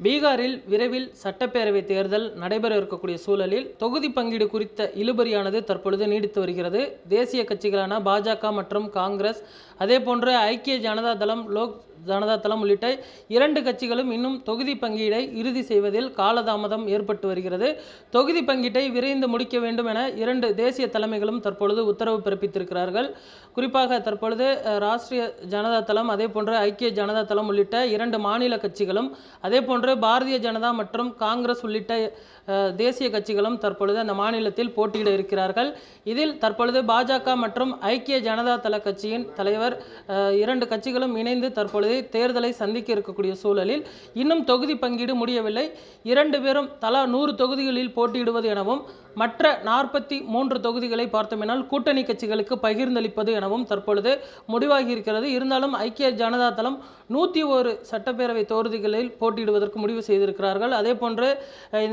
பீகாரில் விரைவில் சட்டப்பேரவை தேர்தல் நடைபெற இருக்கக்கூடிய சூழலில் தொகுதி பங்கீடு குறித்த இழுபறியானது தற்பொழுது நீடித்து வருகிறது. தேசிய கட்சிகளான பாஜக மற்றும் காங்கிரஸ் அதே போன்று ஐக்கிய ஜனதா தளம் லோக் ஜனதா தளம் உள்ளிட்ட இரண்டு கட்சிகளும் இன்னும் தொகுதி பங்கீடை இறுதி செய்வதில் காலதாமதம் ஏற்பட்டு வருகிறது. தொகுதி பங்கீட்டை விரைந்து முடிக்க வேண்டும் என இரண்டு தேசிய தலைமைகளும் தற்பொழுது உத்தரவு பிறப்பித்திருக்கிறார்கள். குறிப்பாக தற்பொழுது ராஷ்டிரிய ஜனதா தளம் அதே போன்று ஐக்கிய ஜனதா தளம் உள்ளிட்ட இரண்டு மாநில கட்சிகளும் அதே போன்று பாரதிய ஜனதா மற்றும் காங்கிரஸ் உள்ளிட்ட தேசிய கட்சிகளும் தற்பொழுது அந்த மாநிலத்தில் போட்டியிட இருக்கிறார்கள். இதில் தற்பொழுது பாஜக மற்றும் ஐக்கிய ஜனதா தள கட்சியின் தலைவர் இரண்டு கட்சிகளும் இணைந்து தற்பொழுது தேர்தலை சந்திக்க இருக்கக்கூடிய சூழலில் இன்னும் தொகுதி பங்கீடு முடியவில்லை. இரண்டு பேரும் தலா நூறு தொகுதிகளில் போட்டியிடுவது எனவும் மற்ற நாற்பத்தி மூன்று தொகுதிகளை பார்த்தோமெனால் கூட்டணி கட்சிகளுக்கு பகிர்ந்தளிப்பது எனவும் தற்பொழுது முடிவாகி இருக்கிறது இருந்தாலும் ஐக்கிய ஜனதா தளம் நூற்றி ஒரு சட்டப்பேரவை தொகுதிகளில் போட்டியிடுவதற்கு முடிவு செய்திருக்கிறார்கள். அதே போன்று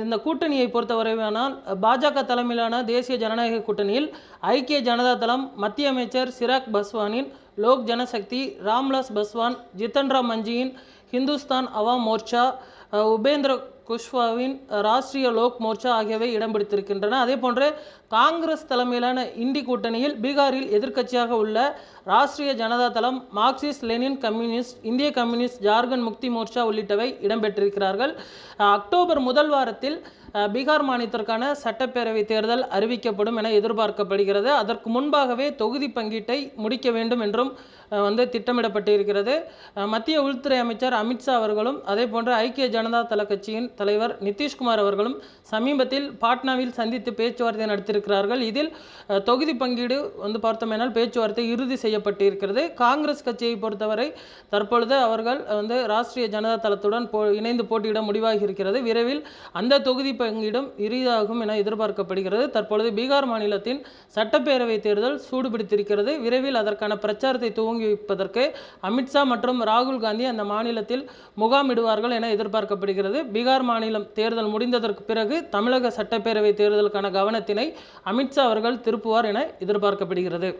இந்த கூட்டணியை பொறுத்தவரையானால் பாஜக தலைமையிலான தேசிய ஜனநாயக கூட்டணியில் ஐக்கிய ஜனதா தளம் மத்திய அமைச்சர் சிராக் பஸ்வானின் லோக் ஜனசக்தி ராம்விலாஸ் பஸ்வான் ஜித்தன் ராம் மஞ்சியின் ஹிந்துஸ்தான் அவாம் மோர்ச்சா உபேந்திர குஷ்வாவின் ராஷ்டிரிய லோக் மோர்ச்சா ஆகியவை இடம் பிடித்திருக்கின்றன. அதே போன்று காங்கிரஸ் தலைமையிலான இந்தி கூட்டணியில் பீகாரில் எதிர்க்கட்சியாக உள்ள ராஷ்டிரிய ஜனதா தளம் மார்க்சிஸ்ட் லெனின் கம்யூனிஸ்ட் இந்திய கம்யூனிஸ்ட் ஜார்க்கண்ட் முக்தி மோர்ச்சா உள்ளிட்டவை இடம்பெற்றிருக்கிறார்கள் அக்டோபர் முதல் வாரத்தில் பீகார் மாநிலத்திற்கான சட்டப்பேரவை தேர்தல் அறிவிக்கப்படும் என எதிர்பார்க்கப்படுகிறது. அதற்கு முன்பாகவே தொகுதி பங்கீட்டை முடிக்க வேண்டும் என்றும் வந்து திட்டமிடப்பட்டிருக்கிறது. மத்திய உள்துறை அமைச்சர் அமித்ஷா அவர்களும் அதே போன்று ஐக்கிய ஜனதா தள கட்சியின் தலைவர் நிதிஷ்குமார் அவர்களும் சமீபத்தில் பாட்னாவில் சந்தித்து பேச்சுவார்த்தை நடத்தியிருக்கிறார்கள். இதில் தொகுதி பங்கீடு வந்து பார்த்தோமேனால் பேச்சுவார்த்தை இறுதி செய்யப்பட்டிருக்கிறது. காங்கிரஸ் கட்சியை பொறுத்தவரை தற்பொழுது அவர்கள் வந்து ராஷ்டிரிய ஜனதா தளத்துடன் போ இணைந்து போட்டியிட முடிவாகி இருக்கிறது விரைவில் அந்த தொகுதி பங்கீடும் இறுதியாகும் என எதிர்பார்க்கப்படுகிறது. தற்பொழுது பீகார் மாநிலத்தின் சட்டப்பேரவை தேர்தல் சூடுபிடித்திருக்கிறது. விரைவில் அதற்கான பிரச்சாரத்தை துவங்கி வைப்பதற்கு அமித்ஷா மற்றும் ராகுல் காந்தி அந்த மாநிலத்தில் முகாமிடுவார்கள் என எதிர்பார்க்கப்படுகிறது. பீகார் மாநிலம் தேர்தல் முடிந்ததற்கு பிறகு தமிழக சட்டப்பேரவை தேர்தலுக்கான கவனத்தினை அமித்ஷா அவர்கள் திருப்புவார் என எதிர்பார்க்கப்படுகிறது.